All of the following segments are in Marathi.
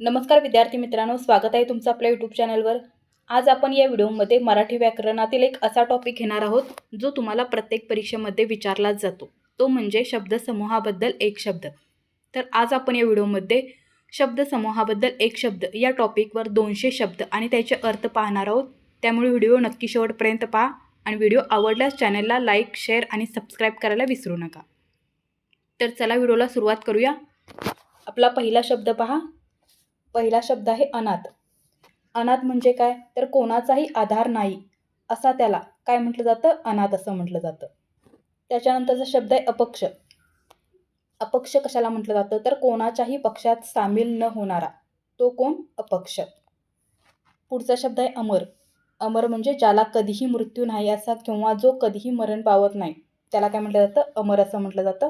नमस्कार विद्यार्थी मित्रांनो स्वागत आहे तुमचं आपल्या यूट्यूब चॅनलवर आज आपण या व्हिडिओमध्ये मराठी व्याकरणातील एक असा टॉपिक घेणार आहोत जो तुम्हाला प्रत्येक परीक्षेमध्ये विचारलाच जातो. तो म्हणजे शब्दसमूहाबद्दल एक शब्द. तर आज आपण या व्हिडिओमध्ये शब्दसमूहाबद्दल एक शब्द या टॉपिकवर दोनशे शब्द आणि त्याचे अर्थ पाहणार आहोत. त्यामुळे व्हिडिओ नक्की शेवटपर्यंत पहा आणि व्हिडिओ आवडल्यास चॅनलला लाईक शेअर आणि सबस्क्राईब करायला विसरू नका. तर चला व्हिडिओला सुरुवात करूया. आपला पहिला शब्द पहा. पहिला शब्द आहे अनाथ. अनाथ म्हणजे काय? तर कोणाचाही आधार नाही असा त्याला काय म्हटलं जातं? अनाथ असं म्हटलं जातं. त्याच्यानंतरचा शब्द आहे अपक्ष. अपक्ष कशाला म्हटलं जातं? तर कोणाच्याही पक्षात सामील न होणारा तो कोण? अपक्ष. पुढचा शब्द आहे अमर. अमर म्हणजे ज्याला कधीही मृत्यू नाही असा किंवा जो कधीही मरण पावत नाही. त्याला काय म्हटलं जातं? अमर असं म्हटलं जातं.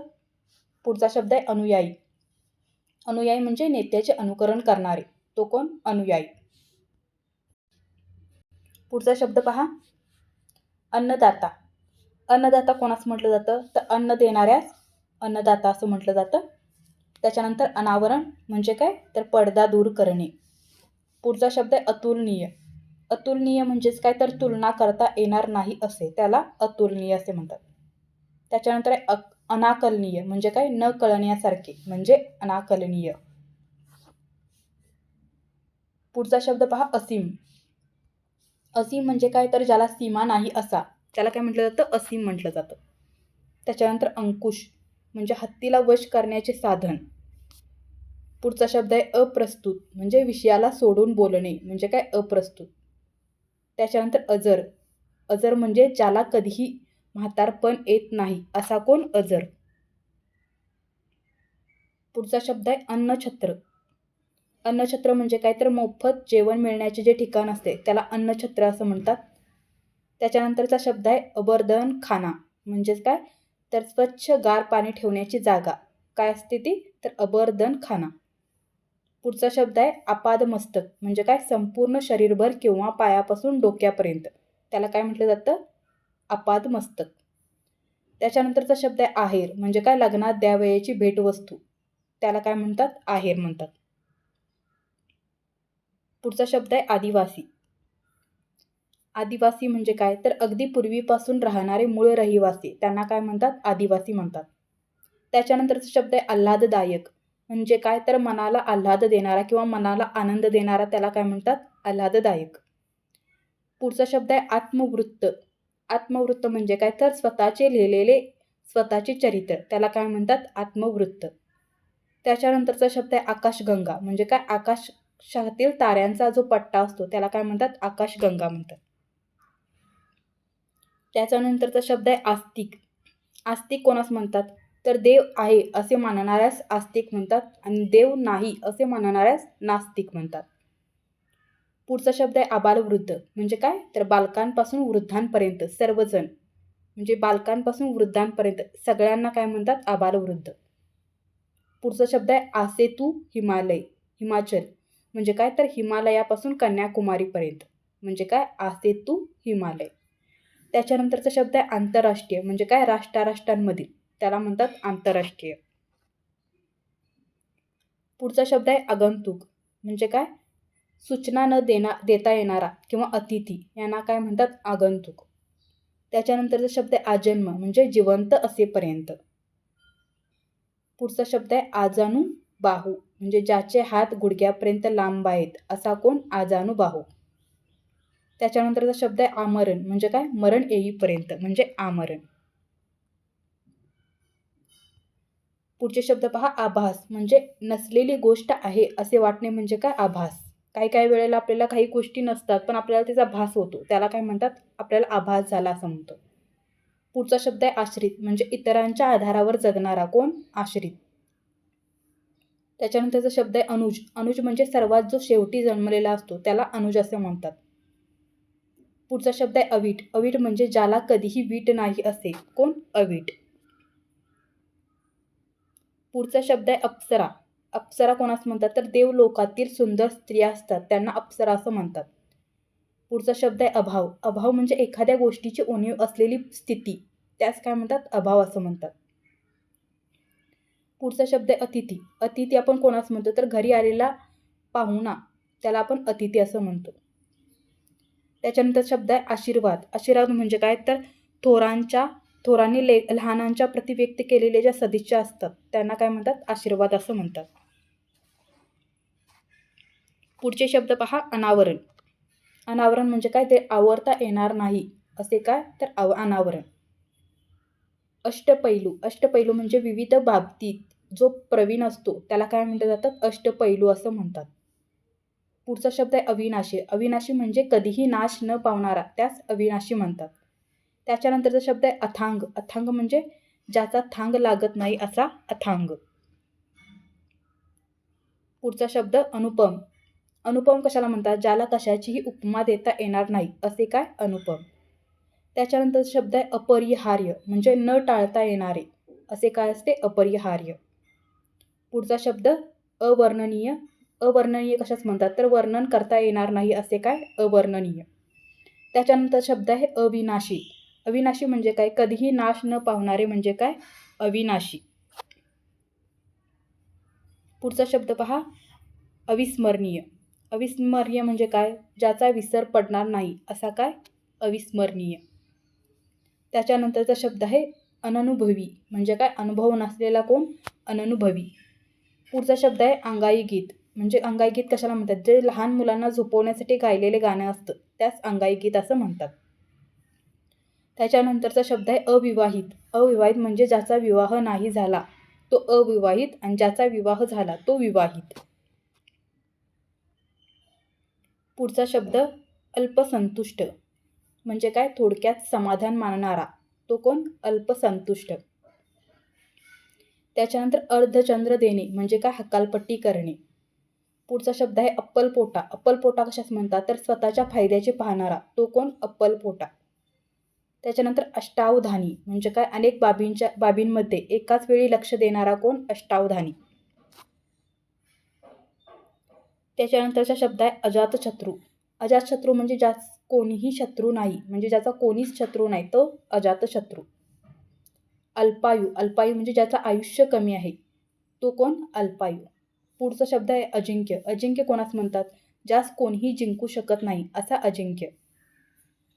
पुढचा शब्द आहे अनुयायी. अनुयायी म्हणजे नेत्याचे अनुकरण करणारे. तो कोण? अनुयायी. पुढचा शब्द पहा. अन्नदाता. अन्नदाता कोणास म्हटलं जातं? तर अन्न देणाऱ्यास अन्नदाता असं म्हटलं जातं. त्याच्यानंतर अनावरण म्हणजे काय? तर पडदा दूर करणे. पुढचा शब्द आहे अतुलनीय. अतुलनीय म्हणजेच काय? तर तुलना करता येणार नाही असे. त्याला अतुलनीय असे म्हणतात. त्याच्यानंतर आहे अक अनाकलनीय म्हणजे काय? न कळण्यासारखे म्हणजे अनाकलनीय. पुढचा शब्द पहा असीम. असीम म्हणजे काय? तर ज्याला सीमा नाही असा. त्याला काय म्हटलं जातं? असीम म्हटलं जातं. त्याच्यानंतर अंकुश म्हणजे हत्तीला वश करण्याचे साधन. पुढचा शब्द आहे अप्रस्तुत म्हणजे विषयाला सोडून बोलणे म्हणजे काय? अप्रस्तुत. त्याच्यानंतर अजर. अजर म्हणजे ज्याला कधीही म्हातारपण येत नाही असा कोण अजर? पुढचा शब्द आहे अन्नछत्र. अन्नछत्र म्हणजे काय? तर मोफत जेवण मिळण्याचे जे ठिकाण असते त्याला अन्नछत्र असं म्हणतात. त्याच्यानंतरचा शब्द आहे अबरदन खाना म्हणजेच काय? तर स्वच्छ गार पाणी ठेवण्याची जागा. काय असते ती? तर अबरदन खाना पुढचा शब्द आहे आपाद मस्तक म्हणजे काय? संपूर्ण शरीरभर किंवा पायापासून डोक्यापर्यंत. त्याला काय म्हटलं जातं? अपाद मस्तक. त्याच्यानंतरचा शब्द आहे आहेर म्हणजे काय? लग्नात द्यावयाची भेटवस्तू. त्याला काय म्हणतात? आहेर म्हणतात. पुढचा शब्द आहे आदिवासी. आदिवासी म्हणजे काय? तर अगदी पूर्वीपासून राहणारे मूळ रहिवासी. त्यांना काय म्हणतात? आदिवासी म्हणतात. त्याच्यानंतरचा शब्द आहे आल्हाददायक. म्हणजे काय? तर मनाला आल्हाद देणारा किंवा मनाला आनंद देणारा त्याला काय म्हणतात? आल्हाददायक. पुढचा शब्द आहे आत्मवृत्त. आत्मवृत्त म्हणजे काय? तर स्वतःचे लिहिलेले स्वतःचे चरित्र. त्याला काय म्हणतात? आत्मवृत्त. त्याच्यानंतरचा शब्द आहे आकाशगंगा. म्हणजे काय? आकाशातील ताऱ्यांचा जो पट्टा असतो त्याला काय म्हणतात? आकाशगंगा म्हणतात. त्याच्यानंतरचा शब्द आहे आस्तिक. आस्तिक कोणास म्हणतात? तर देव आहे असे मानणाऱ्यास आस्तिक म्हणतात आणि देव नाही असे मानणाऱ्यास नास्तिक म्हणतात. पुढचा शब्द आहे आबालवृद्ध म्हणजे काय? तर बालकांपासून वृद्धांपर्यंत सर्वजण. म्हणजे बालकांपासून वृद्धांपर्यंत सगळ्यांना काय म्हणतात? आबालवृद्ध पुढचा शब्द आहे आसेतू हिमालय हिमाचल. म्हणजे काय? तर हिमालयापासून कन्याकुमारीपर्यंत. म्हणजे काय? आसेतू हिमालय. त्याच्यानंतरचा शब्द आहे आंतरराष्ट्रीय. म्हणजे काय? राष्ट्राराष्ट्रांमधील. त्याला म्हणतात आंतरराष्ट्रीय. पुढचा शब्द आहे आगंतुक म्हणजे काय? सूचना न देना देता येणारा किंवा अतिथी यांना काय म्हणतात? आगंतुक. त्याच्यानंतरचा शब्द आहे आजन्म म्हणजे जिवंत असेपर्यंत. पुढचा शब्द आहे आजानू बाहू म्हणजे ज्याचे हात गुडघ्यापर्यंत लांब आहेत असा कोण? आजानू बाहू. त्याच्यानंतरचा शब्द आहे आमरण म्हणजे काय? मरण येईपर्यंत म्हणजे आमरण. पुढचे शब्द पहा आभास म्हणजे नसलेली गोष्ट आहे असे वाटणे म्हणजे काय? आभास. काही काही वेळेला आपल्याला काही गोष्टी नसतात पण आपल्याला त्याचा भास होतो. त्याला काय म्हणतात? आपल्याला आभास झाला असं म्हणतो. पुढचा शब्द आहे आश्रित म्हणजे इतरांच्या आधारावर जगणारा कोण? आश्रित. त्याच्यानंतरचा शब्द आहे अनुज. अनुज म्हणजे सर्वात जो शेवटी जन्मलेला असतो त्याला अनुज असे म्हणतात. पुढचा शब्द आहे अवीट. अवीट म्हणजे ज्याला कधीही वीट नाही असे. कोण? अवीट. पुढचा शब्द आहे अप्सरा. अप्सरा कोणास म्हणतात? तर देवलोकातील सुंदर स्त्रिया असतात. त्यांना अप्सरा असं म्हणतात. पुढचा शब्द आहे अभाव. अभाव म्हणजे एखाद्या गोष्टीची उणीव असलेली स्थिती. त्यास काय म्हणतात? अभाव असं म्हणतात. पुढचा शब्द आहे अतिथी. अतिथी आपण कोणास म्हणतो? तर घरी आलेला पाहुणा. त्याला आपण अतिथी असं म्हणतो. त्याच्यानंतर शब्द आहे आशीर्वाद. आशीर्वाद म्हणजे काय? तर थोरांच्या थोरांनी ले लहानांच्या प्रति व्यक्त केलेल्या ज्या सदिच्छा असतात त्यांना काय म्हणतात? आशीर्वाद असं म्हणतात. पुढचे शब्द पहा अनावरण. अनावरण म्हणजे काय? ते आवरता येणार नाही. असे काय? तर आव अनावरण. अष्टपैलू. अष्टपैलू म्हणजे विविध बाबतीत जो प्रवीण असतो त्याला काय म्हटलं जातात? अष्टपैलू असं म्हणतात. पुढचा शब्द आहे अविनाशी. अविनाशी म्हणजे कधीही नाश न पावणारा त्यास अविनाशी म्हणतात. त्याच्यानंतरचा शब्द आहे अथांग. अथांग म्हणजे ज्याचा थांग लागत नाही असा अथांग. पुढचा शब्द अनुपम. अनुपम कशाला म्हणतात? ज्याला कशाचीही उपमा देता येणार नाही. असे काय? अनुपम. त्याच्यानंतर शब्द आहे अपरिहार्य म्हणजे न टाळता येणारे. असे काय असते? अपरिहार्य. पुढचा शब्द अवर्णनीय. अवर्णनीय कशाच म्हणतात? तर वर्णन करता येणार नाही. असे काय? अवर्णनीय. त्याच्यानंतर शब्द आहे अविनाशी. अविनाशी म्हणजे काय? कधीही नाश न पावणारे म्हणजे काय? अविनाशी. पुढचा शब्द पहा. अविस्मरणीय. अविस्मरणीय म्हणजे काय? ज्याचा विसर पडणार नाही असा काय? अविस्मरणीय. त्याच्यानंतरचा शब्द आहे अननुभवी. म्हणजे काय? अनुभव नसलेला कोण? अननुभवी. पुढचा शब्द आहे अंगाई गीत. म्हणजे अंगाई गीत कशाला म्हणतात? जे लहान मुलांना झोपवण्यासाठी गायलेले गाणं असतं त्यास अंगाई गीत असं म्हणतात. त्याच्यानंतरचा शब्द आहे अविवाहित. अविवाहित म्हणजे ज्याचा विवाह नाही झाला तो अविवाहित आणि ज्याचा विवाह झाला तो विवाहित. पुढचा शब्द अल्पसंतुष्ट. म्हणजे काय? थोडक्यात समाधान मानणारा. तो कोण? अल्पसंतुष्ट. त्याच्यानंतर अर्धचंद्र देणे म्हणजे काय? हकालपट्टी करणे. पुढचा शब्द आहे अप्पलपोटा. अप्पलपोटा कशाच म्हणतात? तर स्वतःच्या फायद्याचे पाहणारा. तो कोण? अप्पलपोटा. त्याच्यानंतर अष्टावधानी. म्हणजे काय? अनेक बाबींच्या बाबींमध्ये एकाच वेळी लक्ष देणारा कोण? अष्टावधानी. त्याच्यानंतरचा शब्द आहे अजातशत्रू. अजातशत्रू म्हणजे ज्या कोणीही शत्रू नाही. म्हणजे ज्याचा कोणीच शत्रू नाही तो अजातशत्रू. अल्पायू. अल्पायू म्हणजे ज्याचं आयुष्य कमी आहे तो कोण? अल्पायू. पुढचा शब्द आहे अजिंक्य. अजिंक्य कोणास म्हणतात? ज्यास कोणीही जिंकू शकत नाही असा अजिंक्य.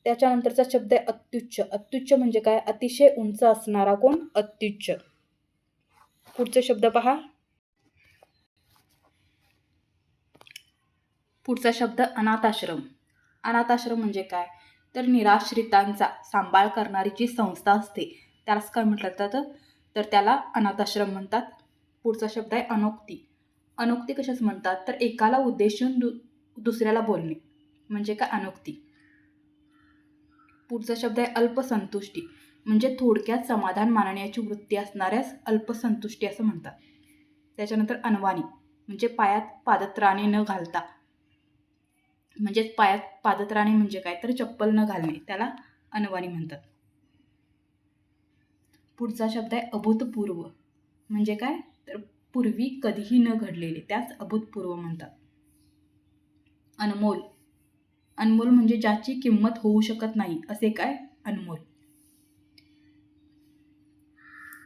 त्याच्यानंतरचा शब्द आहे अत्युच्च. अत्युच्च म्हणजे काय? अतिशय उंच असणारा कोण? अत्युच्च. पुढचे शब्द पहा. पुढचा शब्द अनाथाश्रम. अनाथाश्रम म्हणजे काय? तर निराश्रितांचा सांभाळ करणारी जी संस्था असते त्यालाच काय म्हटलं जातं? तर त्याला अनाथाश्रम म्हणतात. पुढचा शब्द आहे अनोक्ती. अनोक्ती कशाच म्हणतात? तर एकाला उद्देशून दु दुसऱ्याला बोलणे. म्हणजे काय? अनोक्ती. पुढचा शब्द आहे अल्पसंतुष्टी. म्हणजे थोडक्यात समाधान मानण्याची वृत्ती असणाऱ्यास अल्पसंतुष्टी असं म्हणतात. त्याच्यानंतर अनवाणी. म्हणजे पायात पादत्राणे न घालता. म्हणजेच पायात पादत्राणे म्हणजे काय? तर चप्पल न घालणे त्याला अनवाणी म्हणतात. पुढचा शब्द आहे अभूतपूर्व. म्हणजे काय? तर पूर्वी कधीही न घडलेले त्याच अभूतपूर्व म्हणतात. अनमोल. अनमोल म्हणजे ज्याची किंमत होऊ शकत नाही असे काय? अनमोल.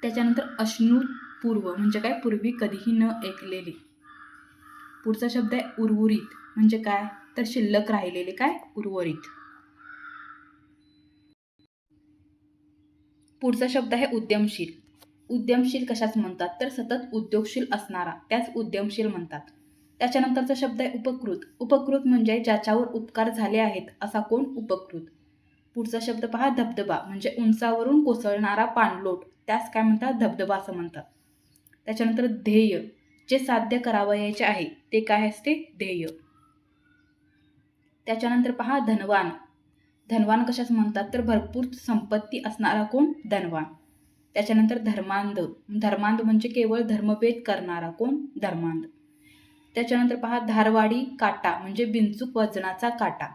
त्याच्यानंतर अश्नुपूर्व म्हणजे काय? पूर्वी कधीही न ऐकलेले. पुढचा शब्द आहे उर्वरित म्हणजे काय? तर शिल्लक राहिलेले काय? उर्वरित. पुढचा शब्द आहे उद्यमशील. उद्यमशील कशाच म्हणतात? तर सतत उद्योगशील असणारा त्याच उद्यमशील म्हणतात. त्याच्यानंतरचा शब्द आहे उपकृत. उपकृत म्हणजे ज्याच्यावर उपकार झाले आहेत असा कोण? उपकृत. पुढचा शब्द पहा धबधबा म्हणजे उंचावरून कोसळणारा पाणलोट. त्यास काय म्हणतात? धबधबा असं म्हणतात. त्याच्यानंतर ध्येय. जे साध्य करावयाचे आहे ते काय असते? ध्येय. त्याच्यानंतर पहा धनवान. धनवान कशाच म्हणतात? तर भरपूर संपत्ती असणारा कोण? धनवान. त्याच्यानंतर धर्मांध. धर्मांध म्हणजे केवळ धर्मभेद करणारा कोण? धर्मांध. त्याच्यानंतर पहा धारवाडी काटा म्हणजे बिनचूक वजनाचा काटा.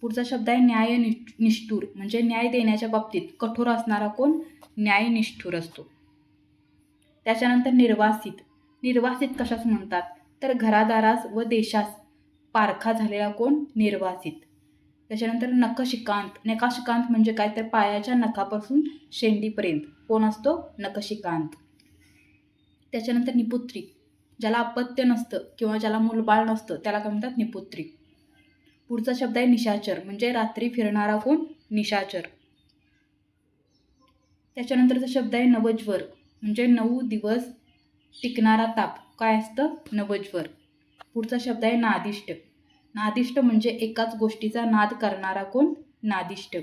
पुढचा शब्द आहे न्याय निष्ठूर म्हणजे न्याय देण्याच्या बाबतीत कठोर असणारा कोण? न्यायनिष्ठूर असतो. त्याच्यानंतर निर्वासित. निर्वासित कशाच म्हणतात? तर घरादारास व देशास. पारखा झालेला कोण? निर्वासित. त्याच्यानंतर नखशिकांत. नकाशिकांत म्हणजे काय? तर पायाच्या नखापासून शेंडीपर्यंत. कोण असतो? नखशिकांत. त्याच्यानंतर निपुत्री. ज्याला अपत्य नसतं किंवा ज्याला मूलबाळ नसतं त्याला काय म्हणतात? निपुत्री. पुढचा शब्द आहे निशाचर. म्हणजे रात्री फिरणारा कोण? निशाचर. त्याच्यानंतरचा शब्द आहे नवज्वर. म्हणजे नऊ दिवस टिकणारा ताप. काय असतं? नवज्वर. पुढचा शब्द आहे नादिष्ट. नादिष्ट म्हणजे एकाच गोष्टीचा नाद करणारा कोण? नादिष्ट.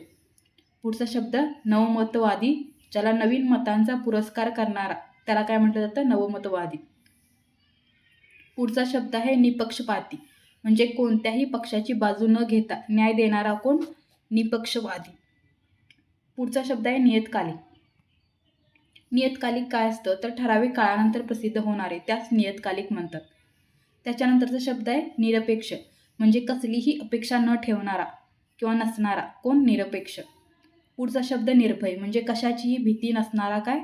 पुढचा शब्द नवमतवादी ज्याला नवीन मतांचा पुरस्कार करणारा त्याला काय म्हटलं जातं? नवमतवादी. पुढचा शब्द आहे निपक्षपाती म्हणजे कोणत्याही पक्षाची बाजू न घेता न्याय देणारा कोण? निपक्षवादी. पुढचा शब्द आहे नियतकालिक. नियतकालिक काय असतं? तर ठराविक काळानंतर प्रसिद्ध होणारे त्यास नियतकालिक म्हणतात. त्याच्यानंतरचा शब्द आहे निरपेक्ष. म्हणजे कसलीही अपेक्षा न ठेवणारा किंवा नसणारा कोण निरपेक्ष? पुढचा शब्द निर्भय. म्हणजे कशाचीही भीती नसणारा काय?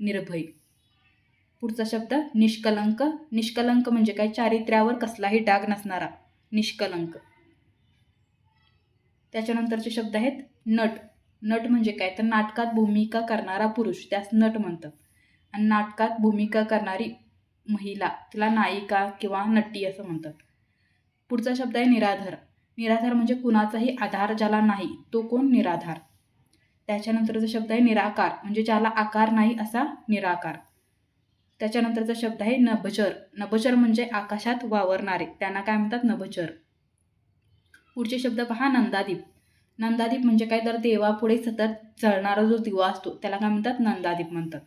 निर्भय. पुढचा शब्द निष्कलंक. निष्कलंक म्हणजे काय? चारित्र्यावर कसलाही डाग नसणारा. निष्कलंक. त्याच्यानंतरचे शब्द आहेत नट. नट म्हणजे काय? तर नाटकात भूमिका करणारा पुरुष. त्यास नट म्हणतात. आणि नाटकात भूमिका करणारी महिला तिला नायिका किंवा नट्टी असं म्हणतात. पुढचा शब्द आहे निराधार. निराधार म्हणजे कुणाचाही आधार ज्याला नाही तो कोण निराधार? त्याच्यानंतरचा शब्द आहे निराकार म्हणजे ज्याला आकार नाही असा निराकार. त्याच्यानंतरचा शब्द आहे नभचर. नभचर म्हणजे आकाशात वावरणारे त्यांना काय म्हणतात? नभचर. पुढचे शब्द पहा नंदादीप. नंदादीप म्हणजे काय? तर देवापुढे सतत जळणारा जो दिवा असतो त्याला काय म्हणतात? नंदादीप म्हणतात.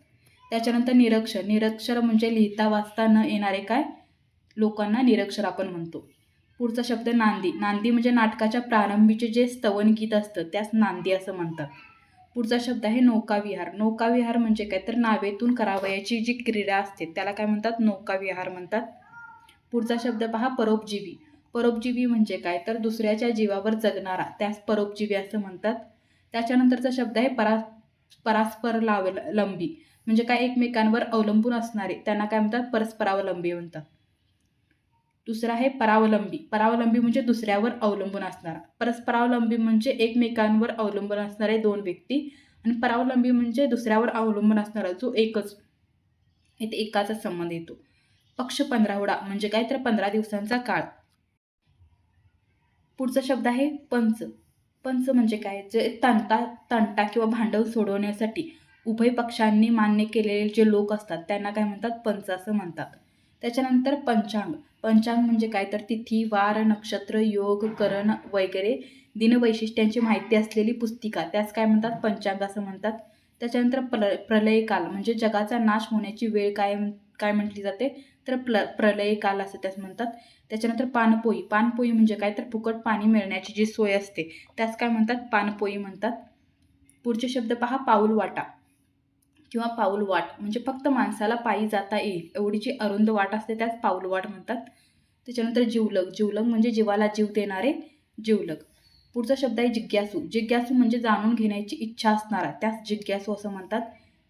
त्याच्यानंतर निरक्षर. निरक्षर म्हणजे लिहिता वाचता न येणारे काय? लोकांना निरक्षर आपण म्हणतो. पुढचा शब्द नांदी. नांदी म्हणजे नाटकाच्या प्रारंभीचे जे स्तवन गीत असतं त्यास नांदी असं म्हणतात. पुढचा शब्द आहे नौकाविहार. नौकाविहार म्हणजे काय? तर नावेतून करावयाची जी क्रीडा असते त्याला काय म्हणतात? नौकाविहार म्हणतात. पुढचा शब्द पहा परोपजीवी. परोपजीवी म्हणजे काय? तर दुसऱ्याच्या जीवावर जगणारा त्यास परोपजीवी असं म्हणतात. त्याच्यानंतरचा शब्द आहे परा परास्पर लावलंबी म्हणजे काय एकमेकांवर अवलंबून असणारे. त्यांना काय म्हणतात? परस्परावलंबी म्हणतात. दुसरा आहे परावलंबी. परावलंबी म्हणजे दुसऱ्यावर अवलंबून असणारा. परस्परावलंबी म्हणजे एकमेकांवर अवलंबून असणारे दोन व्यक्ती आणि परावलंबी म्हणजे दुसऱ्यावर अवलंबून असणारा जो एकच इथे एकाचा संबंध येतो. पक्ष पंधरावडा म्हणजे काय? तर पंधरा दिवसांचा काळ. पुढचा शब्द आहे पंच. पंच म्हणजे काय? जे तंटा तंटा किंवा भांडव सोडवण्यासाठी उभय पक्षांनी मान्य केलेले जे लोक असतात त्यांना काय म्हणतात? पंच असं म्हणतात. त्याच्यानंतर पंचांग. पंचांग म्हणजे काय? तर तिथी वार नक्षत्र योग करण वगैरे दिनवैशिष्ट्यांची माहिती असलेली पुस्तिका. त्यास काय म्हणतात? पंचांग असं म्हणतात. त्याच्यानंतर प्र प्रलयकाल म्हणजे जगाचा नाश होण्याची वेळ काय काय म्हटली जाते? तर प्ल प्रलयकाल असं त्यास म्हणतात. त्याच्यानंतर पानपोई. पानपोई म्हणजे काय? तर फुकट पाणी मिळण्याची जी सोय असते त्यास काय म्हणतात? पानपोई म्हणतात. पुढचे शब्द पहा पाऊल वाटा किंवा पाऊल वाट म्हणजे फक्त माणसाला पायी जाता येईल. एवढी जी अरुंद वाट असते त्याच पाऊल वाट म्हणतात. त्याच्यानंतर जीवलग. जिवलग म्हणजे जीवाला जीव देणारे जीवलग. पुढचा शब्द आहे जिज्ञासू. जिज्ञासू म्हणजे जाणून घेण्याची इच्छा असणारा. त्यास जिज्ञासू असं म्हणतात.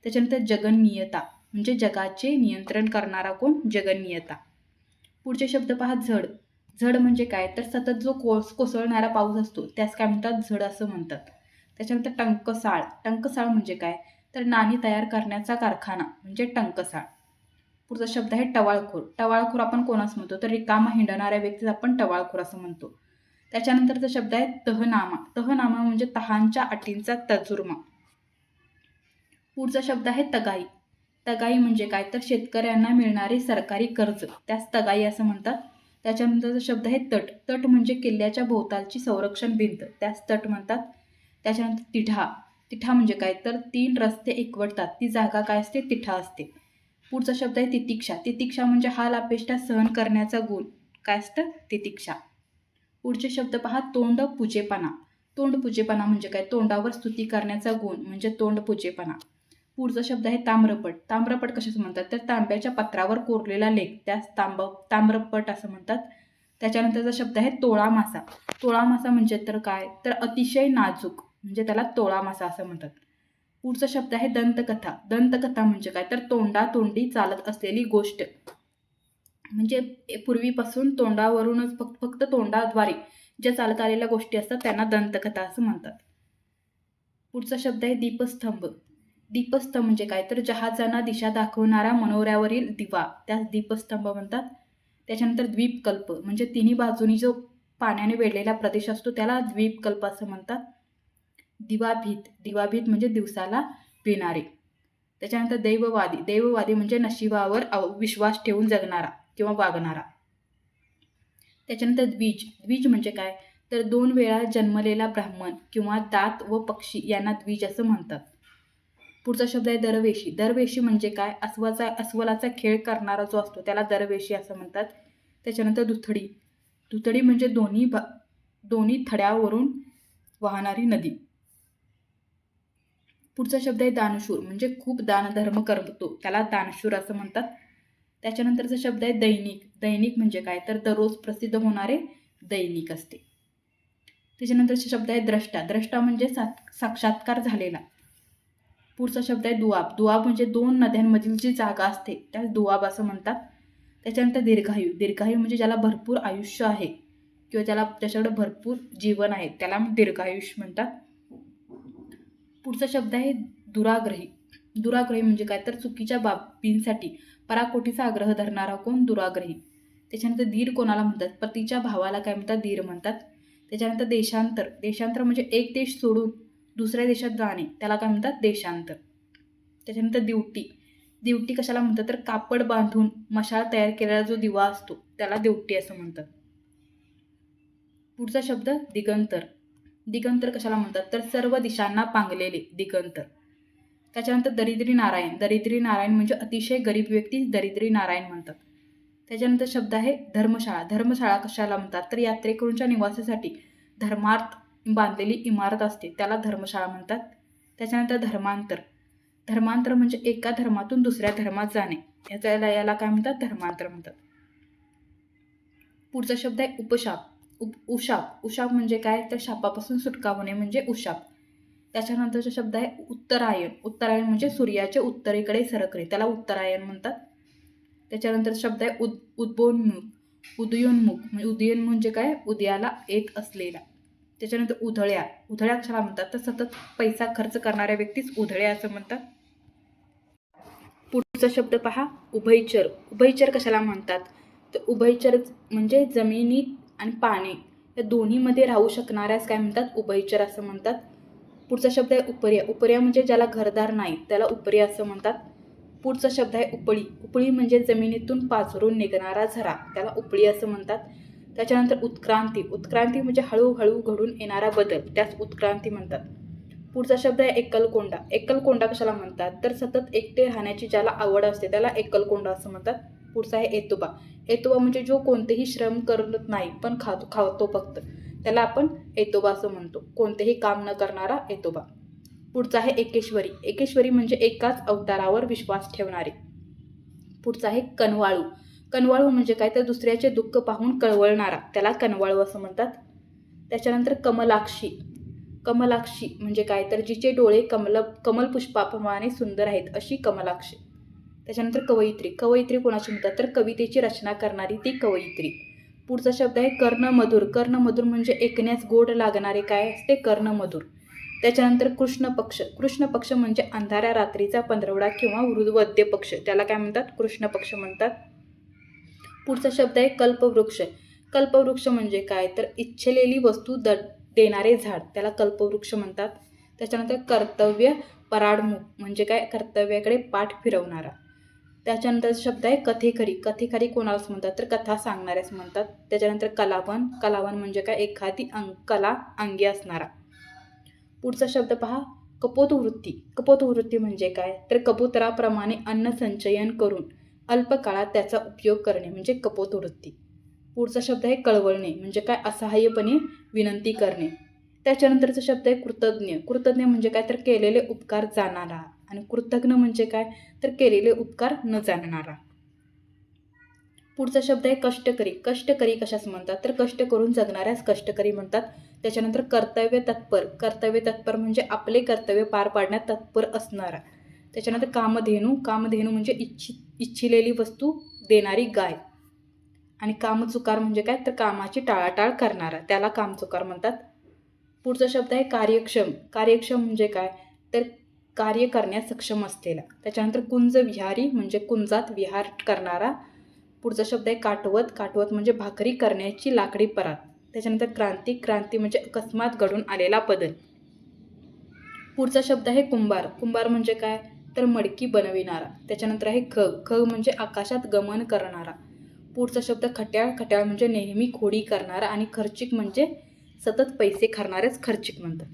त्याच्यानंतर जगननीयता म्हणजे जगाचे नियंत्रण करणारा कोण? जगननियता. पुढचे शब्द पहा झड. झड म्हणजे काय? तर सतत जो कोस कोसळणारा पाऊस असतो त्यास काय म्हणतात? झड असं म्हणतात. त्याच्यानंतर टंकसाळ. टंकसाळ म्हणजे काय? तर नाणी तयार करण्याचा कारखाना म्हणजे टंकसाळ. पुढचा शब्द आहे टवाळखोर. टवाळखोर आपण कोणास म्हणतो? तर रिकामा हिंडणाऱ्या व्यक्तीस आपण टवाळखोर असं म्हणतो. त्याच्यानंतरचा शब्द आहे तहनामा. तहनामा म्हणजे तहांच्या अटींचा तजुर्मा. पुढचा शब्द आहे तगाई. तगाई म्हणजे काय? तर शेतकऱ्यांना मिळणारे सरकारी कर्ज. त्यास तगाई असं म्हणतात. त्याच्यानंतरचा शब्द आहे तट. तट म्हणजे किल्ल्याच्या भोवतालची संरक्षण भिंत. त्यास तट म्हणतात. त्याच्यानंतर तिढा. तिठा म्हणजे काय? तर तीन रस्ते एकवटतात. ती जागा काय असते? तिठा असते. पुढचा शब्द आहे तितिक्षा. तितिक्षा म्हणजे हाल अपेष्टा सहन करण्याचा गुण. काय असतं? तितिक्षा. पुढचे शब्द पहा. तोंड पूजेपणा. तोंड पूजेपणा म्हणजे काय? तोंडावर स्तुती करण्याचा गुण म्हणजे तोंड पूजेपणा. पुढचा शब्द आहे ताम्रपट. ताम्रपट कशाचं म्हणतात? तर तांब्याच्या पत्रावर कोरलेला लेख. त्यास तांब ताम्रपट असं म्हणतात. त्याच्यानंतरचा शब्द आहे तोळा मासा. तोळा मासा म्हणजे तर काय? तर अतिशय नाजूक. म्हणजे त्याला तोळा मासा असं म्हणतात. पुढचा शब्द आहे दंतकथा. दंतकथा म्हणजे काय? तर तोंडातोंडी चालत असलेली गोष्ट. म्हणजे पूर्वीपासून तोंडावरूनच फक्त फक्त तोंडाद्वारे ज्या चालत आलेल्या गोष्टी असतात त्यांना दंतकथा असं म्हणतात. पुढचा शब्द आहे दीपस्तंभ. दीपस्तंभ म्हणजे काय? तर जहाजांना दिशा दाखवणारा मनोऱ्यावरील दिवा. त्यास दीपस्तंभ म्हणतात. त्याच्यानंतर द्वीपकल्प. म्हणजे तिन्ही बाजूनी जो पाण्याने वेढलेला प्रदेश असतो त्याला द्वीपकल्प असं म्हणतात. दिवाभीत दिवाभीत म्हणजे दिवसाला पिणारे. त्याच्यानंतर दैववादी दैववादी म्हणजे नशिबावर अव- विश्वास ठेवून जगणारा किंवा वागणारा. त्याच्यानंतर द्विज द्विज म्हणजे काय? तर दोन वेळा जन्मलेला ब्राह्मण किंवा दात व पक्षी यांना द्विज असं म्हणतात. पुढचा शब्द आहे दरवेशी. दरवेशी म्हणजे काय? अस्वाचा अस्वलाचा खेळ करणारा जो असतो त्याला दरवेशी असं म्हणतात. त्याच्यानंतर दुथडी. दुथडी म्हणजे दोन्ही भा दोन्ही थड्यावरून वाहणारी नदी. पुढचा शब्द आहे दानशूर. म्हणजे खूप दानधर्म करतो. त्याला दानशूर असं म्हणतात. त्याच्यानंतरचा शब्द आहे दैनिक. दैनिक म्हणजे काय? तर दररोज प्रसिद्ध होणारे दैनिक असते. त्याच्यानंतरचा शब्द आहे द्रष्टा. द्रष्टा म्हणजे साक्षात्कार झालेला. पुढचा शब्द आहे दुआब. दुआब म्हणजे दोन नद्यांमधील जी जागा असते त्यास दुआब असं म्हणतात. त्याच्यानंतर दीर्घायू. दीर्घायू म्हणजे ज्याला भरपूर आयुष्य आहे किंवा ज्याला त्याच्याकडे भरपूर जीवन आहे त्याला दीर्घायुष्य म्हणतात. पुढचा शब्द आहे दुराग्रही. दुराग्रही म्हणजे काय? तर चुकीच्या बाबींसाठी पराकोटीचा आग्रह धरणारा कोण? दुराग्रही. त्याच्यानंतर धीर कोणाला म्हणतात? पतीच्या भावाला काय म्हणतात? धीर म्हणतात. त्याच्यानंतर देशांतर. देशांतर म्हणजे एक देश सोडून दुसऱ्या देशात जाणे. त्याला काय म्हणतात? देशांतर. त्याच्यानंतर दिवटी. दिवटी कशाला म्हणतात? तर कापड बांधून मशाल तयार केलेला जो दिवा असतो त्याला दिवटी असं म्हणतात. पुढचा शब्द दिगंतर. दिगंतर कशाला म्हणतात? तर सर्व दिशांना पांगलेले दिगंतर. त्याच्यानंतर दरिद्री नारायण. दरिद्री नारायण म्हणजे अतिशय गरीब व्यक्ती दरिद्री नारायण म्हणतात. त्याच्यानंतर शब्द आहे धर्मशाळा. धर्मशाळा कशाला म्हणतात? तर यात्रेकरूंच्या निवासासाठी धर्मार्थ बांधलेली इमारत असते. त्याला धर्मशाळा म्हणतात. त्याच्यानंतर धर्मांतर. धर्मांतर म्हणजे एका धर्मातून दुसऱ्या धर्मात जाणे. याचा याला काय म्हणतात? धर्मांतर म्हणतात. पुढचा शब्द आहे उपशाप. उप उशाप उशाप म्हणजे काय? तर शापापासून सुटका होणे म्हणजे उशाप त्याच्यानंतरचा शब्द आहे उत्तरायण. उत्तरायण म्हणजे सूर्याच्या उत्तरेकडे सरकणे. त्याला उत्तरायण म्हणतात. त्याच्यानंतर शब्द आहे उद उद्भोन्मुख उदयोन्मुख. म्हणजे उदयन म्हणजे काय? उदयाला येत असलेला. त्याच्यानंतर उधळ्या. उधळ्या कशाला म्हणतात? तर सतत पैसा खर्च करणाऱ्या व्यक्तीच उधळ्या असं म्हणतात. पुढचा शब्द पहा उभयचर. उभयचर कशाला म्हणतात? तर उभयचर म्हणजे जमिनीत आणि पाणी या दोन्हीमध्ये राहू शकणाऱ्यास काय म्हणतात? उभयचर असं म्हणतात. पुढचा शब्द आहे उपर्या. उपर्या म्हणजे ज्याला घरदार नाही त्याला उपर्या असं म्हणतात. पुढचा शब्द आहे उपळी. उपळी म्हणजे जमिनीतून पाझरून निघणारा झरा. त्याला उपळी असं म्हणतात. त्याच्यानंतर उत्क्रांती. उत्क्रांती म्हणजे हळूहळू घडून येणारा बदल. त्यास उत्क्रांती म्हणतात. पुढचा शब्द आहे एकलकोंडा. एकलकोंडा कशाला म्हणतात? तर सतत एकटे राहण्याची ज्याला आवड असते त्याला एकलकोंडा असं म्हणतात. पुढचा आहे एतोबा. एतोबा म्हणजे जो कोणतेही श्रम करत नाही पण खातो खातो फक्त. त्याला आपण एतोबा असं म्हणतो. कोणतेही काम न करणारा एतोबा. पुढचा आहे एकेश्वरी. एकेश्वरी म्हणजे एकाच अवतारावर विश्वास ठेवणारे. पुढचा आहे कनवाळू. कनवाळू म्हणजे काय? तर दुसऱ्याचे दुःख पाहून कळवळणारा. त्याला कनवाळू असं म्हणतात. त्याच्यानंतर कमलाक्षी. कमलाक्षी म्हणजे काय? तर जिचे डोळे कमल कमलपुष्पाप्रमाणे सुंदर आहेत अशी कमलाक्षी. त्याच्यानंतर कवयित्री. कवयित्री कोणाची म्हणतात? तर कवितेची रचना करणारी ती कवयित्री. पुढचा शब्द आहे कर्णमधुर. कर्णमधुर म्हणजे ऐकण्यास गोड लागणारे काय असते? कर्णमधुर. त्याच्यानंतर कृष्ण पक्ष कृष्ण पक्ष म्हणजे अंधाऱ्या रात्रीचा पंधरवडा किंवा वृद्वद्य पक्ष. त्याला काय म्हणतात? कृष्ण पक्ष म्हणतात. पुढचा शब्द आहे कल्पवृक्ष. कल्पवृक्ष म्हणजे काय? तर इच्छलेली वस्तू द देणारे झाड. त्याला कल्पवृक्ष म्हणतात. त्याच्यानंतर कर्तव्य पराडमुख म्हणजे काय? कर्तव्याकडे पाठ फिरवणारा. त्याच्यानंतर शब्द आहे कथेकरी. कथेकरी कोणालाच म्हणतात तर कथा सांगणाऱ्याच म्हणतात. त्याच्यानंतर कलावन. कलावन म्हणजे काय? एखादी अंग कला अंगी असणारा. पुढचा शब्द पहा कपोतवृत्ती. कपोतवृत्ती म्हणजे काय? तर कबुतराप्रमाणे अन्न संचयन करून अल्पकाळात त्याचा उपयोग करणे म्हणजे कपोतवृत्ती. पुढचा शब्द आहे कळवळणे म्हणजे काय? असहाय्यपणे विनंती करणे. त्याच्यानंतरचा शब्द आहे कृतज्ञ. कृतज्ञ म्हणजे काय? तर केलेले उपकार जाणारा. आणि कृतज्ञ म्हणजे काय? तर केलेले उपकार न जाणणारा. पुढचा शब्द आहे कष्टकरी. कष्टकरी कशास म्हणतात? तर कष्ट करून जगणाऱ्याच कष्टकरी म्हणतात. त्याच्यानंतर कर्तव्य तत्पर. कर्तव्य तत्पर म्हणजे आपले कर्तव्य पार पाडण्यात तत्पर असणारा. त्याच्यानंतर कामधेनू. कामधेनू म्हणजे इच्छि इच्छिलेली वस्तू देणारी गाय. आणि कामचुकार म्हणजे काय? तर कामाची टाळाटाळ करणारा. त्याला कामचुकार म्हणतात. पुढचा शब्द आहे कार्यक्षम. कार्यक्षम म्हणजे काय? तर कार्य करण्यास सक्षम असलेला त्याच्यानंतर कुंज विहारी म्हणजे कुंजात विहार करणारा. पुढचा शब्द आहे काटवत. काटवत म्हणजे भाकरी करण्याची लाकडी परात. त्याच्यानंतर क्रांती. क्रांती म्हणजे अकस्मात घडून आलेला बदल. पुढचा शब्द आहे कुंभार. कुंभार म्हणजे काय? तर मडकी बनविणारा. त्याच्यानंतर आहे ख. खग म्हणजे आकाशात गमन करणारा. पुढचा शब्द खट्याळ. खट्याळ म्हणजे नेहमी खोडी करणारा आणि खर्चिक म्हणजे सतत पैसे खरणारेच खर्चिक म्हणतात.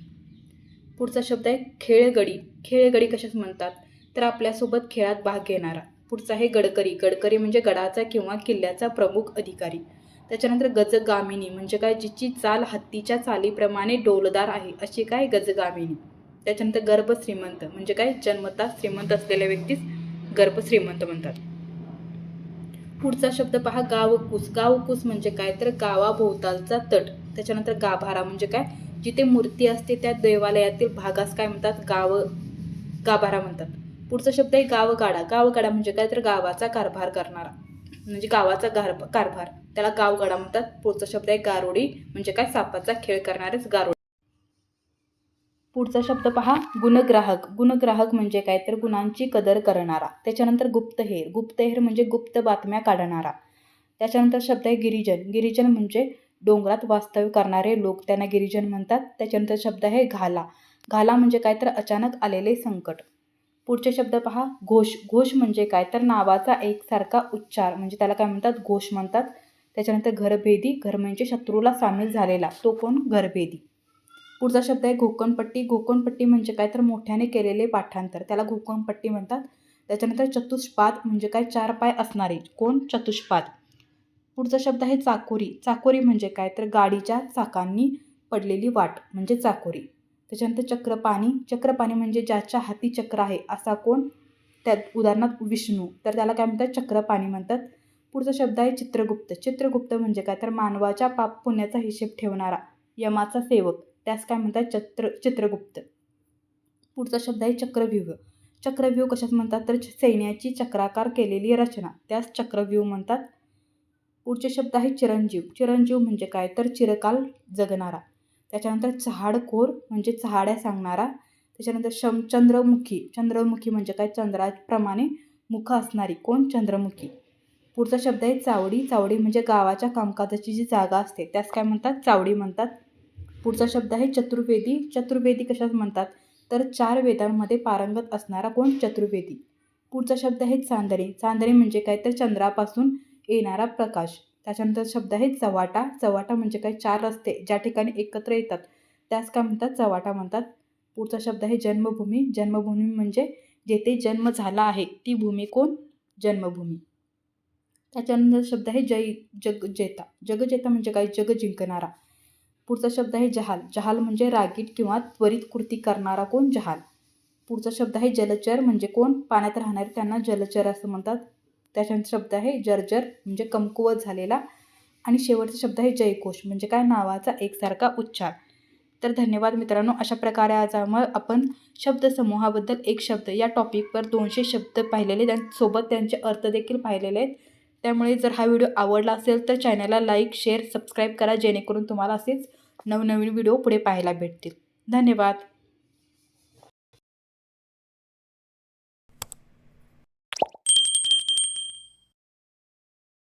पुढचा शब्द आहे खेळगडी. खेळगडी कशाच म्हणतात? तर आपल्यासोबत खेळात भाग घेणारा. पुढचा आहे गडकरी. गडकरी म्हणजे गडाचा किंवा किल्ल्याचा प्रमुख अधिकारी. त्याच्यानंतर गजगामिनी म्हणजे काय? जिची चाल हत्तीच्या चालीप्रमाणे डोलदार आहे. अशी काय? गजगामिनी. त्याच्यानंतर गर्भ श्रीमंत म्हणजे काय? जन्मता श्रीमंत असलेल्या व्यक्तीस गर्भ श्रीमंत म्हणतात. पुढचा शब्द पहा. गावकूस. गावकूस म्हणजे काय? तर गावाभोवतालचा तट. त्याच्यानंतर गाभारा म्हणजे काय? जिथे मूर्ती असते त्या देवालयातील भागास काय म्हणतात? गाव गाभारा म्हणतात. पुढचा शब्द आहे गावगाडा. गावगाडा म्हणजे काय? तर गावाचा कारभार करणारा. म्हणजे गावाचा गार कारभार. त्याला गावगाडा म्हणतात. पुढचा शब्द आहे गारोडी. म्हणजे काय? सापाचा खेळ करणारेच गारोडी. पुढचा शब्द पहा. गुणग्राहक. गुणग्राहक म्हणजे काय? तर गुणांची कदर करणारा. त्याच्यानंतर गुप्तहेर. गुप्तहेर म्हणजे गुप्त बातम्या काढणारा. त्याच्यानंतर शब्द आहे गिरिजन. गिरिजन म्हणजे डोंगरात वास्तव्य करणारे लोक त्यांना गिरिजन म्हणतात. त्याच्यानंतर शब्द आहे घाला. घाला म्हणजे काय तर अचानक आलेले संकट. पुढचे शब्द पहा. घोष. घोष म्हणजे काय तर नावाचा एकसारखा उच्चार. म्हणजे त्याला काय म्हणतात? घोष म्हणतात. त्याच्यानंतर घरभेदी. घर म्हणजे शत्रूला सामील झालेला. तो कोण? घरभेदी. पुढचा शब्द आहे घोकणपट्टी. घोकणपट्टी म्हणजे काय तर मोठ्याने केलेले पाठांतर. त्याला घोकणपट्टी म्हणतात. त्याच्यानंतर चतुष्पाद म्हणजे काय? चार पाय असणारे. कोण? चतुष्पाद. पुढचा शब्द आहे चाकोरी. चाकोरी म्हणजे काय? तर गाडीच्या चाकांनी पडलेली वाट म्हणजे चाकोरी. त्याच्यानंतर चक्रपाणी. चक्रपाणी म्हणजे ज्याच्या हाती चक्र आहे असा कोण? त्यात उदाहरणार्थ विष्णू. तर त्याला काय म्हणतात? चक्रपाणी म्हणतात. पुढचा शब्द आहे चित्रगुप्त. चित्रगुप्त म्हणजे काय? तर मानवाच्या पाप पुण्याचा हिशेब ठेवणारा यमाचा सेवक. त्यास काय म्हणतात? चित्र चित्रगुप्त. पुढचा शब्द आहे चक्रव्यूह. चक्रव्यूह कशात म्हणतात? तर सैन्याची चक्राकार केलेली रचना. त्यास चक्रव्यूह म्हणतात. पुढचे शब्द आहे चिरंजीव. चिरंजीव म्हणजे काय? तर चिरकाल जगणारा. त्याच्यानंतर चहाडखोर म्हणजे चहाड्या सांगणारा. त्याच्यानंतर शम चंद्रमुखी. चंद्रमुखी म्हणजे काय? चंद्राप्रमाणे मुख असणारी. कोण? चंद्रमुखी. पुढचा शब्द आहे चावडी. चावडी म्हणजे गावाच्या कामकाजाची जी जागा असते त्यास काय म्हणतात? चावडी म्हणतात. पुढचा शब्द आहे चतुर्वेदी. चतुर्वेदी कशात म्हणतात? तर चार वेदांमध्ये पारंगत असणारा कोण? चतुर्वेदी. पुढचा शब्द आहे चांदणे. चांदणे म्हणजे काय? तर चंद्रापासून येणारा प्रकाश. त्याच्यानंतर शब्द आहे चवाटा. चवाटा म्हणजे काय? चार रस्ते ज्या ठिकाणी एकत्र येतात. त्यास काय म्हणतात? चवाटा म्हणतात. पुढचा शब्द आहे जन्मभूमी. जन्मभूमी म्हणजे जेथे जन्म झाला आहे ती भूमी कोण? जन्मभूमी. त्याच्यानंतर शब्द आहे जय जगजेता जगजेता म्हणजे काय? जग जिंकणारा. पुढचा शब्द आहे जहाल. जहाल म्हणजे रागीट किंवा त्वरित कृती करणारा कोण? जहाल. पुढचा शब्द आहे जलचर म्हणजे कोण? पाण्यात राहणारे त्यांना जलचर असं म्हणतात. त्याच्यानंतर शब्द आहे जर्जर म्हणजे कमकुवत झालेला. आणि शेवटचा शब्द आहे जयकोश म्हणजे काय? नावाचा एकसारखा उच्चार. तर धन्यवाद मित्रांनो अशा प्रकारे आज आम्हाला आपण शब्दसमूहाबद्दल एक शब्द या टॉपिकवर दोनशे शब्द पाहिलेले त्यांसोबत त्यांचे अर्थ देखील पाहिलेले आहेत. त्यामुळे जर हा व्हिडिओ आवडला असेल तर चॅनलला लाईक शेअर सबस्क्राईब करा जेणेकरून तुम्हाला असेच नवनवीन व्हिडिओ पुढे पाहायला भेटतील. धन्यवाद.